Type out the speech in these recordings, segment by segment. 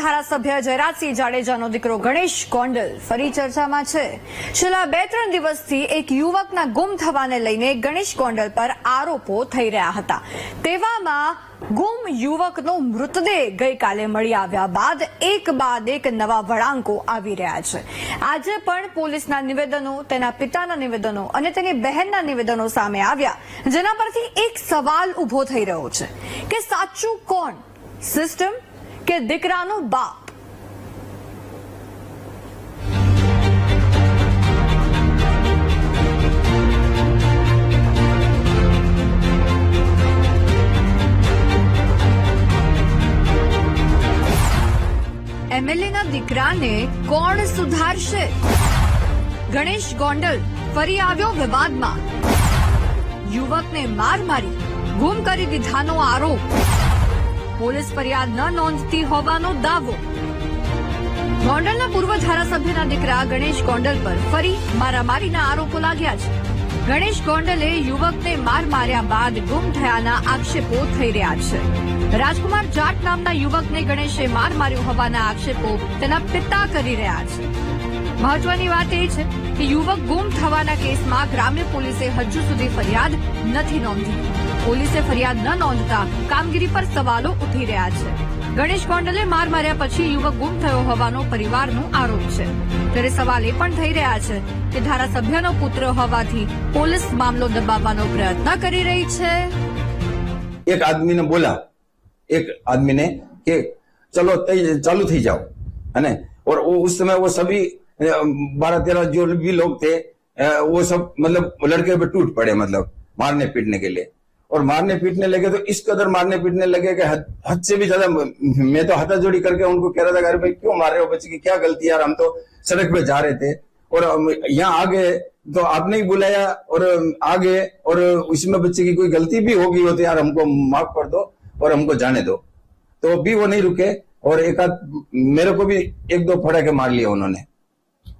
ધારાસભ્ય જયરાજસિંહ જાડેજાનો દીકરો ગણેશ ગોંડલ ફરી ચર્ચામાં છે. છેલ્લા બે ત્રણ દિવસથી એક યુવકના ગુમ થવાને લઈને ગણેશ ગોંડલ પર આરોપો થઈ રહ્યા હતા. તેવામાં ગુમ યુવકનો મૃતદેહ ગઈકાલે મળી આવ્યા બાદ એક બાદ એક નવા વળાંકો આવી રહ્યા છે. આજે પણ પોલીસના નિવેદનો, તેના પિતાના નિવેદનો અને તેની બહેનના નિવેદનો સામે આવ્યા, જેના પરથી એક સવાલ ઊભો થઈ રહ્યો છે કે સાચું કોણ? સિસ્ટમ કે દીકરાનો બાપ. એમએલએના દીકરાને કોણ સુધારશે? ગણેશ ગોંડલ ફરી આવ્યો વિવાદમાં. યુવકને માર મારી, ગુમ કરી દીધાનો આરોપ. પોલીસ ફરિયાદ ન નોંધતી હોવાનો દાવો. ગોંડલના પૂર્વ ધારાસભ્યના દીકરા ગણેશ ગોંડલ પર ફરી મારામારીના આરોપો લાગ્યા છે. ગણેશ ગોંડલે યુવકને માર માર્યા બાદ ગુમ થયાના આક્ષેપો થઈ રહ્યા છે. રાજકુમાર જાટ નામના યુવકને ગણેશે માર માર્યો હોવાના આક્ષેપો તેના પિતા કરી રહ્યા છે. મહત્વની વાત એ છે કે યુવક ગુમ થવાના કેસમાં ગ્રામ્ય પોલીસે હજુ સુધી ફરિયાદ નથી નોંધી પોલીસે ફરિયાદ ન નોંધતા કામગીરી પર સવાલો ઉઠી રહ્યા છે ગણેશ ગોંડલે માર માર્યા પછી યુવક ગુમ થયો હોવાનો પરિવારનો આરોપ છે ત્યારે સવાલ એ પણ થઈ રહ્યા છે કે ધારાસભ્યનો પુત્ર હોવાથી પોલીસ મામલો દબાવવાનો પ્રયત્ન કરી રહી છે एक आदमी ने बोला एक आदमी ने कि चलो तै- चालू थी जाओ है ना और वो उस समय वो सभी बारह तेरह जो भी लोग थे वो सब मतलब लड़के पे टूट पड़े मतलब मारने पीटने के लिए। और मारने पीटने लगे तो इस कदर मारने पीटने लगे कि हद, हद से भी ज़्यादा मैं तो हथाजोड़ी करके उनको कह रहा था कि अरे भाई क्यों मार रहे हो बच्चे की क्या गलती यार हम तो सड़क पे जा रहे थे। और यहाँ आ गए तो आपने ही बुलाया और आ गए और उसमें बच्चे की कोई गलती भी होगी हो तो यार हमको माफ़ कर दो और हमको जाने दो। तो भी वो नहीं रुके और एक मेरे को भी एक दो फड़के मार लिया उन्होंने।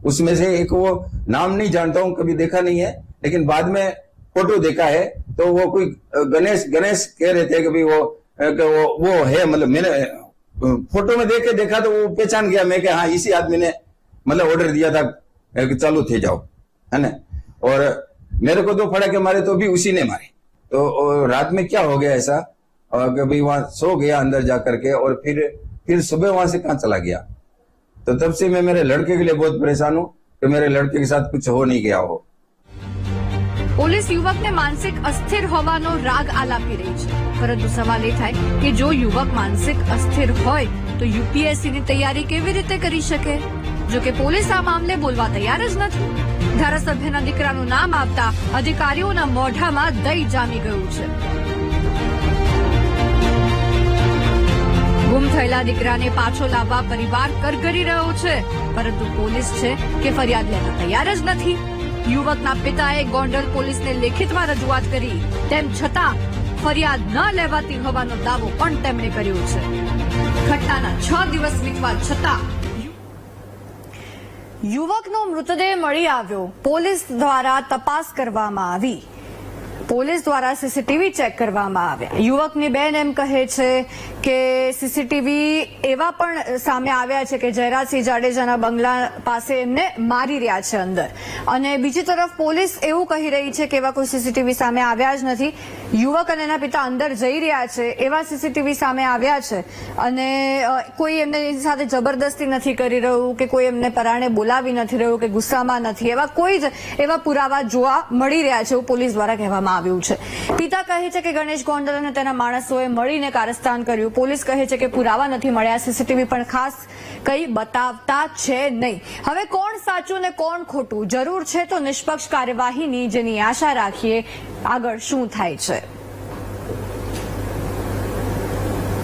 उसमें से एक वो नाम नहीं जानता हूँ, कभी देखा नहीं है, लेकिन बाद में फ़ोटो देखा है तो वो कोई गणेश गणेश कह रहे थे कि वो वो वो है मतलब मैंने फ़ोटो में देख के देखा तो वो पहचान गया, मैं कि हाँ इसी आदमी ने मतलब ऑर्डर दिया था कि चालू थे, जाओ, है ना? और मेरे को तो फड़ा के मारे तो भी उसी ने मारे। तो रात में क्या हो गया ऐसा? और कि भाई वहाँ सो गया अंदर जा करके और फिर फिर सुबह वहाँ से कहाँ चला गया? तो तब से मैं मेरे लड़के के लिए बहुत परेशान हूँ कि मेरे लड़के के साथ कुछ हो नहीं गया हो પોલીસ યુવકને માનસિક અસ્થિર હોવાનો રાગ આલાપી રહી છે પરંતુ સવાલ એ થાય કે જો યુવક માનસિક અસ્થિર હોય તો યુપીએસસી ની તૈયારી કેવી રીતે કરી શકે જો કે પોલીસ આ મામલે બોલવા તૈયાર જ નથી ધારાસભ્યના દીકરાનું નામ આપતા અધિકારીઓના મોઢામાં દઈ જામી ગયું છે ગુમ થયેલા દીકરાને પાછો લાવવા પરિવાર કરગરી રહ્યો છે. પરંતુ પોલીસ છે કે ફરિયાદ લેવા તૈયાર જ નથી. યુવકના પિતાએ ગોંડલ પોલીસને લેખિતમાં રજૂઆત કરી. તેમ છતાં ફરિયાદ ન લેવાતી હોવાનો દાવો પણ તેમણે કર્યો છે. ઘટનાના છ દિવસ વીતવા છતાં યુવકનો મૃતદેહ મળી આવ્યો. પોલીસ દ્વારા તપાસ કરવામાં આવી. પોલીસ દ્વારા સીસીટીવી ચેક કરવામાં આવ્યા યુવકની બેન એમ કહે છે કે સીસીટીવી એવા પણ સામે આવ્યા છે કે જયરાજસિંહ જાડેજાના બંગલા પાસે એમને મારી રહ્યા છે અંદર. અને બીજી તરફ પોલીસ એવું કહી રહી છે કે એવા કોઈ સીસીટીવી સામે આવ્યા જ નથી. યુવક અને એના પિતા અંદર જઈ રહ્યા છે, એવા સીસીટીવી સામે આવ્યા છે. અને કોઈ એમને સાથે જબરદસ્તી નથી કરી રહ્યું કે કોઈ એમને પરાણે બોલાવી નથી રહ્યું કે ગુસ્સામાં નથી. એવા કોઈ જ એવા પુરાવા જોવા મળી રહ્યા છે એવું પોલીસ દ્વારા કહેવામાં આવ્યું છે. પિતા કહે છે કે ગણેશ ગોંડલ અને તેના માણસોએ મળીને કારસ્તાન કર્યું. પોલીસ કહે છે કે પુરાવા નથી મળ્યા. સીસીટીવી પણ ખાસ કંઈ બતાવતા છે નહીં. હવે કોણ સાચું ને કોણ ખોટું? જરૂર છે તો નિષ્પક્ષ કાર્યવાહીની જેની આશા રાખીએ આગળ શું થાય છે.